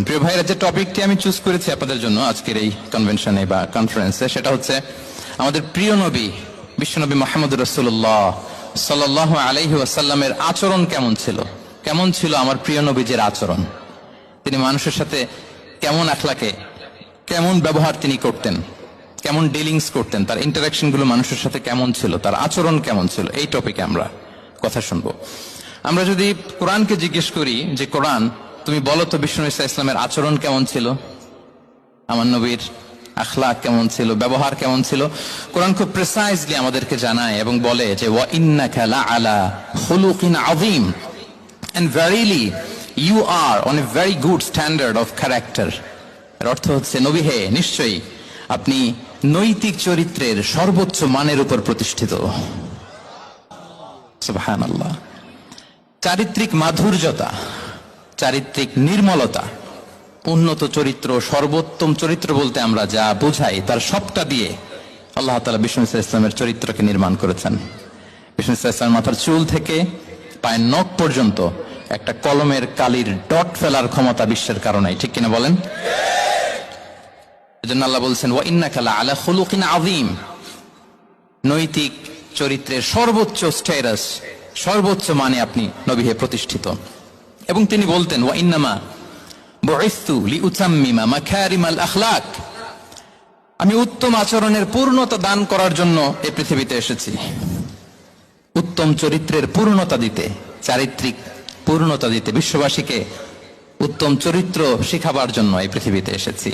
করেন। প্রিয় ভাইরা, যে টপিকটি আমি চুজ করেছি আপনাদের জন্য আজকের এই কনভেনশনে বা কনফারেন্সে সেটা হচ্ছে আমাদের প্রিয় নবী বিশ্বনবী মোহাম্মদ রসুল্লাহ সাল্লাহ আলহি আসাল্লামের আচরণ কেমন ছিল? কেমন ছিল আমার প্রিয় নবীজের আচরণ? তিনি মানুষের সাথে কেমন আখলাকে, কেমন ব্যবহার তিনি করতেন, কেমন ডিলিংস করতেন, তার ইন্টারাকশনগুলো মানুষের সাথে কেমন ছিল, তার আচরণ কেমন ছিল? এই টপিকে আমরা কথা শুনব। আমরা যদি কোরআনকে জিজ্ঞেস করি যে, কোরআন তুমি বলো তো বিষ্ণু ইসা ইসলামের আচরণ কেমন ছিল? আমার নবীর আখলাক কেমন ছিল? ব্যবহার কেমন ছিল? কোরআন খুব প্রেসাইজলি আমাদেরকে জানায় এবং বলে যে, ওয়া লাআলা খুলুকিন and verily you are on a very good standard of character এর অর্থ হচ্ছে, নবী হে, নিশ্চয়ই আপনি নৈতিক চরিত্রের সর্বোচ্চ মানের উপর প্রতিষ্ঠিত। সুবহানাল্লাহ। চারিত্রিক মাধুর্যতা। চারিত্রিক নির্মলতা। উন্নত চরিত্র, সর্বোত্তম চরিত্র বলতে আমরা যা বোঝাই, তার সবটা দিয়ে আল্লাহ তালা বিষ্ণু ইসা ইসলামের চরিত্রকে নির্মাণ করেছেন। বিষ্ণু ইসা ইসলামের মাথার চুল থেকে পায়ের নখ পর্যন্ত একটা কলমের কালির ডট ফেলার ক্ষমতা বিশ্বের কারণে ঠিক কিনা বলেন? এজন্য আল্লাহ বলছেন, ওয়া ইন্না কালা আলা খুলুকিন আযীম। নৈতিক চরিত্রের সর্বোচ্চ স্ট্যাটাস সর্বোচ্চ মানে আপনি নবী হয়ে প্রতিষ্ঠিত। এবং তিনি বলতেন ওয়া ইন্নামা বুইসতু লিউতাম্মিমা মাকারিমাল আখলাক। আমি উত্তম আচরণের পূর্ণতা দান করার জন্য এই পৃথিবীতে এসেছি। উত্তম চরিত্রের পূর্ণতা দিতে চারিত্রিক পূর্ণতা দিতে বিশ্ববাসীকে উত্তম চরিত্র শিখাবার জন্য এই পৃথিবীতে এসেছি।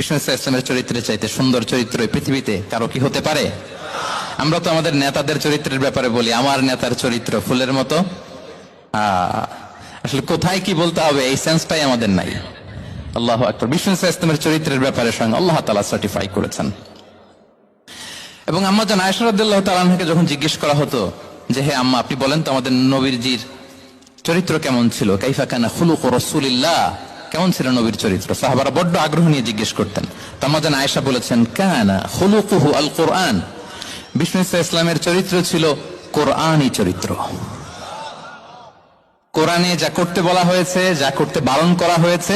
ইসা ইসলামের চরিত্রের চাইতে সুন্দর চরিত্র এই পৃথিবীতে কারও কি হতে পারে? আমরা তো আমাদের নেতাদের চরিত্রের ব্যাপারে বলি আমার নেতার চরিত্র ফুলের মতো। আহ, আসলে কোথায় কি বলতে হবে, এই সেন্সটাই আমাদের নাই। আল্লাহ বিষ্ণু ইসা ইসলামের চরিত্রের ব্যাপারে স্বয়ং আল্লাহ তালা সার্টিফাই করেছেন। এবং আম্মা জান আয়সরাদ্দাল্লাহ তালানহাকে যখন জিজ্ঞেস করা হতো যে, হে আম্মা, আপনি বলেন তো আমাদের নবীরজির চরিত্র কেমন ছিল? কাইফা কানা খুলুক রসুলিল্লাহ। কেমন ছিল নবীর চরিত্র? সাহাবারা বড্ড আগ্রহ নিয়ে জিজ্ঞেস করতেন। তো আম্মা জান আয়েশা বলেছেন, কানা খুলুকুহু আল কোরআন বিষ্ণু ইসলামের চরিত্র ছিল কোরআনই চরিত্র। কোরআনে যা করতে বলা হয়েছে যা করতে বারণ করা হয়েছে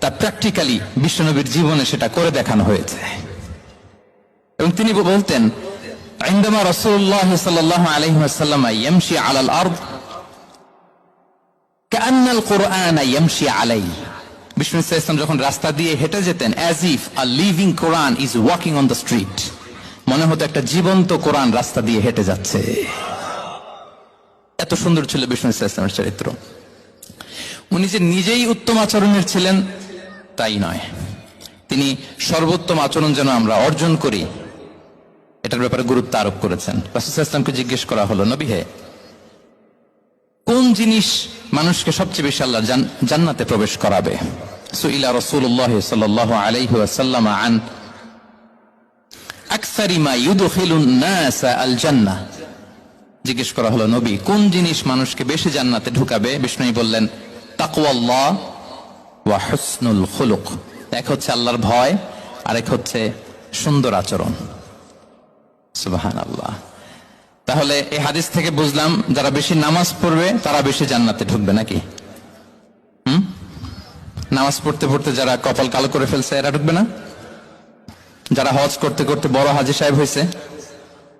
তা প্র্যাকটিক্যালি বিশ্বনবীর জীবনে সেটা করে দেখানো হয়েছে এবং তিনি বলতেন عندما رسول الله صلى الله عليه وسلم يمشي على الأرض كأن القرآن يمشي عليه বিষ্ণু ইসা ইসলাম যখন রাস্তা দিয়ে হেঁটে যেতেন as if a living Quran is walking on the street মনে হতো একটা জীবন্ত কোরআন রাস্তা দিয়ে হেঁটে যাচ্ছে এত সুন্দর ছিল বিষ্ণু ইসলামের চরিত্র। উনি যে নিজেই উত্তম আচরণের ছিলেন, তাই নয়। তিনি সর্বোত্তম আচরণ যেন আমরা অর্জন করি, এটার ব্যাপারে গুরুত্ব আরোপ করেছেন। রাসুল ইসলামকে জিজ্ঞেস করা হলো, নবী হে, কোন জিনিস মানুষকে সবচেয়ে বেশি আল্লাহ জান্নাতে প্রবেশ করাবে? সুইলা রসুল্লাহ সাল্লাহ আলাইহি আন, আকসারি মা ইউদখিলুন নাস আল জান্নাহ জিজ্ঞেস করা হলো, নবী, কোন জিনিস মানুষকে বেশি জান্নাতে ঢুকাবে? বিষ্ণু বললেন, তাকওয়াল্লাহ ওয়া এক হচ্ছে আল্লাহর ভয়, আরেক হচ্ছে সুন্দর আচরণ। তাহলে এই হাদিস থেকে বুঝলাম, যারা বেশি নামাজ পড়বে, তারা বেশি জান্নাতে ঢুকবে নাকি? হুম? নামাজ পড়তে পড়তে যারা কপাল কালো করে ফেলছে, এরা ঢুকবে না? যারা হজ করতে করতে বড় হাজি সাহেব হয়েছে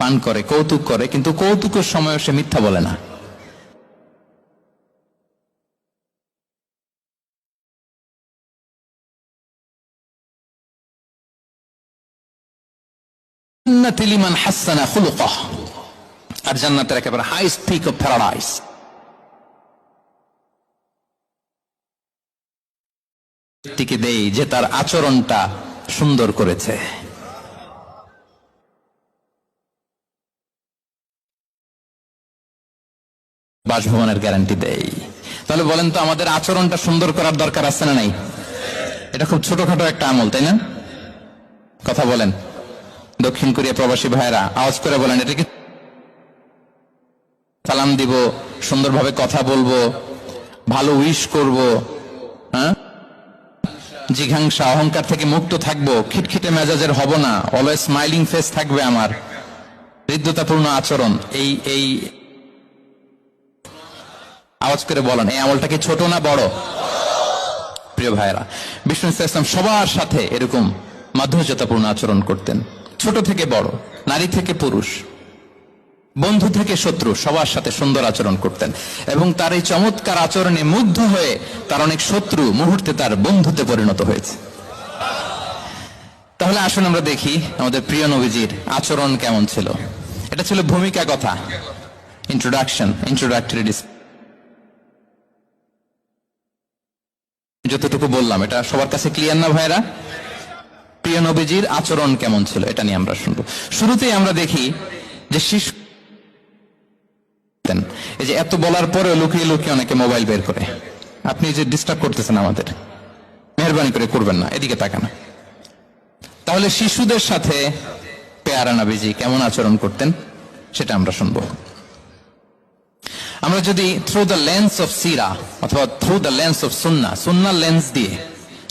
পান করে, কৌতুক করে, কিন্তু কৌতুকের সময়ও সে মিথ্যা বলে না। লিমান হাসানা খুলুকাহ। আর জান্নাতের একেবারে হাই স্পিক অফ প্যারাডাইস ব্যক্তিকে দেই যে তার আচরণটা সুন্দর করেছে। বাসভবনের গ্যারান্টি দেই। তাহলে বলেন তো আমাদের আচরণটা সুন্দর করার দরকার আছে না নাই? এটা খুব ছোটখাটো একটা আমল, তাই না? কথা বলেন। দক্ষিণ কোরিয়া প্রবাসী ভাইয়েরা, আওয়াজ করে বলেন এটা কি সালাম দিব, সুন্দরভাবে কথা বলব, ভালো উইশ করব হ্যাঁ? জিঘাংসা, অহংকার থেকে মুক্ত থাকব, খিটখিটে মেজাজের হব না অলওয়েজ স্মাইলিং ফেস থাকবে আমার। হৃদ্যতাপূর্ণ আচরণ, এই এই আওয়াজ করে বলেন, এই আমলটা কি ছোট না বড়? প্রিয় ভাইরা বিষ্ণু ইসলাম সবার সাথে এরকম মাধুর্যতাপূর্ণ আচরণ করতেন। ছোট থেকে বড়, নারী থেকে পুরুষ, বন্ধু থেকে শত্রু, সবার সাথে সুন্দর আচরণ করতেন। এবং তার এই চমৎকার আচরণে মুগ্ধ হয়ে তার অনেক শত্রু মুহূর্তে তার বন্ধুতে পরিণত হয়েছে। তাহলে আসুন আমরা দেখি আমাদের প্রিয় নবীজির আচরণ কেমন ছিল। এটা ছিল ভূমিকা কথা। ইন্ট্রোডাকশন ইন্ট্রোডাক্টরি যতটুকু বললাম, এটা সবার কাছে ক্লিয়ার না ভাইরা? প্রিয় নবীজির আচরণ কেমন ছিল, এটা নিয়ে আমরা শুনব। শুরুতেই আমরা দেখি যে শিশু এই যে এত বলার পরে লুকিয়ে লুকিয়ে অনেকে মোবাইল বের করে। আপনি যে ডিস্টার্ব করতেছেন আমাদের, মেহরবানি করে করবেন না, এদিকে তাকান। তাহলে শিশুদের সাথে পেয়ারা নবীজি কেমন আচরণ করতেন, সেটা আমরা শুনব। আমরা যদি থ্রু দ্য লেন্স অফ সিরা অথবা through the lens of Sunnah সুন্নার লেন্স দিয়ে,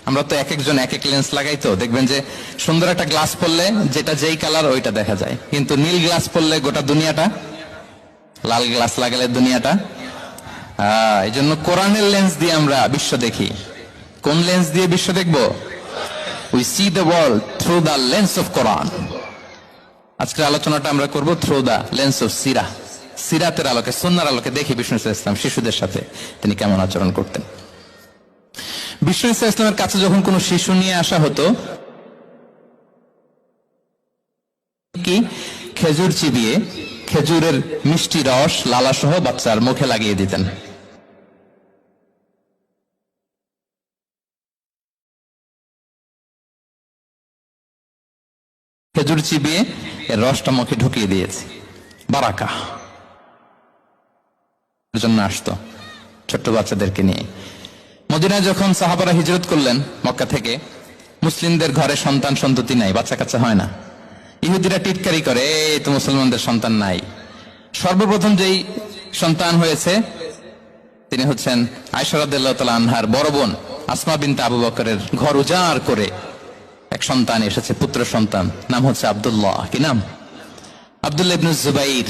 আমরা তো এক একজন এক এক লেন্স লাগাই তো, দেখবেন যে সুন্দর একটা গ্লাস পড়লে যেটা যেই কালার ওইটা দেখা যায়। কিন্তু নীল গ্লাস পড়লে গোটা দুনিয়াটা, লাল গ্লাস লাগালে দুনিয়াটা এই জন্য কোরআনের লেন্স দিয়ে আমরা বিশ্ব দেখি। কোন লেন্স দিয়ে বিশ্ব দেখব? We see the world through the lens of Quran আজকের আলোচনাটা আমরা করব থ্রু দ্য লেন্স অফ সিরা সিরাতের আলোকে সন্ন্যার আলোকে দেখি বিষ্ণু ইসলাম শিশুদের সাথে তিনি কেমন আচরণ করতেন। বিষ্ণু ইসলাম ইসলামের কাছে যখন কোনো শিশু নিয়ে আসা হতো, কি? খেজুর চিবিয়ে, খেজুরের মিষ্টি রস লালা সহ বাচ্চার মুখে লাগিয়ে দিতেন। খেজুর চিবিয়ে, এর রসটা মুখে ঢুকিয়ে দিয়েছে। বারাকা জন্য আসতো, ছোট্ট বাচ্চাদেরকে নিয়ে। মদিনায় যখন সাহাবারা হিজরত করলেন, মক্কা থেকে, মুসলিমদের ঘরে সন্তান সন্ততি নাই বাচ্চা কাচ্চা হয় না। ইহুদিরা টিটকারি করে, এই তো মুসলমানদের সন্তান নাই। সর্বপ্রথম যেই সন্তান হয়েছে, তিনি হচ্ছেন আয়সরাদ্দাল্লাহ তালা আনহার বড় বোন, আসমা বিনতে আবু বকরের ঘর উজাড় করে এক সন্তান এসেছে, পুত্র সন্তান, নাম হচ্ছে আব্দুল্লাহ। কি নাম? আব্দুল্লাহ ইবনুজ জুবাইর।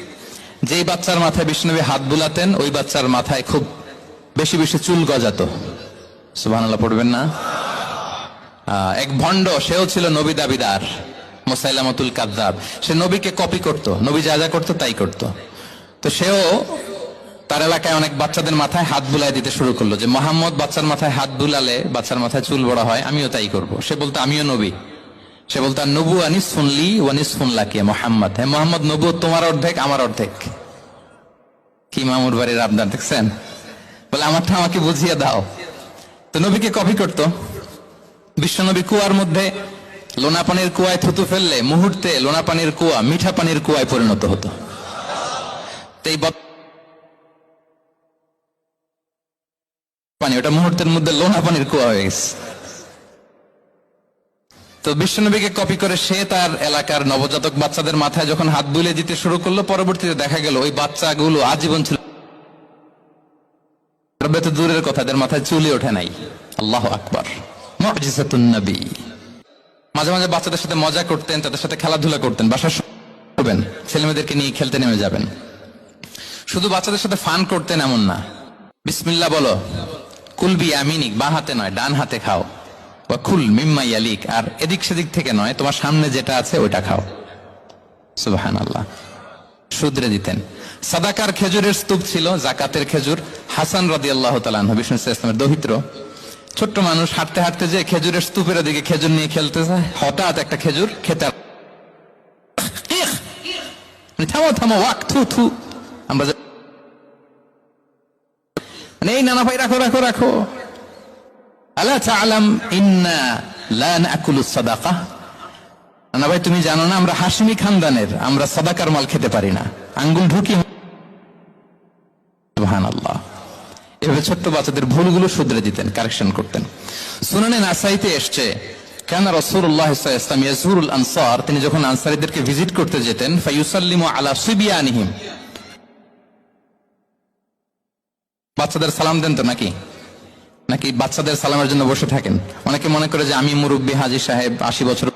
যেই বাচ্চার মাথায় বিষ্ণুনবী হাত বুলাতেন, ওই বাচ্চার মাথায় খুব বেশি বেশি চুল গজাত। সুবহানাল্লাহ, পড়বেন না? এক ভণ্ড, সেও ছিল নবী দাবিদার, মোসাইলামতুল কাদ্দাব। সে নবীকে কপি করত, নবী যা যা করতো তাই করত। তো সেও তার এলাকায় অনেক বাচ্চাদের মাথায় হাত বুলাই দিতে শুরু করল যে, মোহাম্মদ, বাচ্চার মাথায় হাত বুলালে বাচ্চার মাথায় চুল বড় হয়, আমিও তাই করব। সে বলতো, আমিও নবী। সে বলতো নবু আনিস শুনলি ওয়ানিস শুনলা কে মোহাম্মদ। হ্যাঁ মোহাম্মদ নবু তোমার অর্ধেক, আমার অর্ধেক। কি মামুর বাড়ির আবদার, দেখছেন? বলে, আমারটা আমাকে বুঝিয়ে দাও। তো নবীকে কপি করতো। বিশ্বনবী কুয়ার মধ্যে লোনা পানির কুয়ায় থুতু ফেললে মুহূর্তে লোনা পানির কুয়া মিঠা পানির কুয়ায় পরিণত হতো। এই পানি, ওটা মুহূর্তের মধ্যে লোনা পানির কুয়া হয়ে গেছে। তো বিশ্বনবীকে কপি করে সে তার এলাকার নবজাতক বাচ্চাদের মাথায় যখন হাত বুলিয়ে দিতে শুরু করল, পরবর্তীতে দেখা গেল ওই বাচ্চাগুলো আজীবন ছিল। দূরের কথা, এদের মাথায় চুলি ওঠে নাই। আল্লাহ আকবার। মাঝে মাঝে বাচ্চাদের সাথে মজা করতেন, তাদের সাথে খেলাধুলা করতেন সব করবেন, ছেলেমেয়েদেরকে নিয়ে খেলতে নেমে যাবেন। শুধু বাচ্চাদের সাথে ফান করতেন এমন না। বিসমিল্লাহ বলো, কুলবি আমিনিক, বাঁ হাতে নয়, ডান হাতে খাও। কুল মিম্মা ইয়ালিক, আর এদিক সেদিক থেকে নয়, তোমার সামনে যেটা আছে ওইটা খাও। সুবাহান আল্লাহ দিতেন। সাদাকার খেজুরের স্তূপ ছিল, জাকাতের খেজুর। হাসান রাদি আল্লাহ বিষ্ণু ইসলামের দহিত্র। ছোট্ট মানুষ হাঁটতে হাঁটতে যে খেজুরের স্তূপের দিকে খেজুর নিয়ে খেলতে যায় হঠাৎ একটা খেজুর খেতে মানে থামো থামো, ওয়াক, থু থু। আমরা মানে এই নানা ভাই, রাখো রাখো রাখো। ভাই, তুমি জানো না আমরা হাসিমি খানদানের, আমরা মাল খেতে পারি না। আঙ্গুল ঢুকি এভাবে ছোট্ট বাচ্চাদের ভুলগুলো শুধরে দিতেন, কারেকশন করতেন। সুনানে নাসাইতে এসছে, কেন রসুল্লাহ ইয়াজুরুল আনসার তিনি যখন আনসারীদেরকে ভিজিট করতে যেতেন ফাইউসাল্লিমু আলা সুবিয়ানিহিম বাচ্চাদের সালাম দেন তো নাকি? নাকি বাচ্চাদের সালামের জন্য বসে থাকেন? অনেকে মনে করে যে আমি মুরব্বী হাজি সাহেব আশি বছর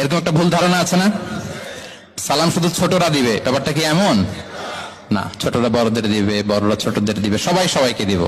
এরকম একটা ভুল ধারণা আছে না? সালাম শুধু ছোটরা দিবে, ব্যাপারটা কি এমন? না, ছোটরা বড়দের দিবে, বড়রা ছোটদের দিবে, সবাই সবাইকে দিব।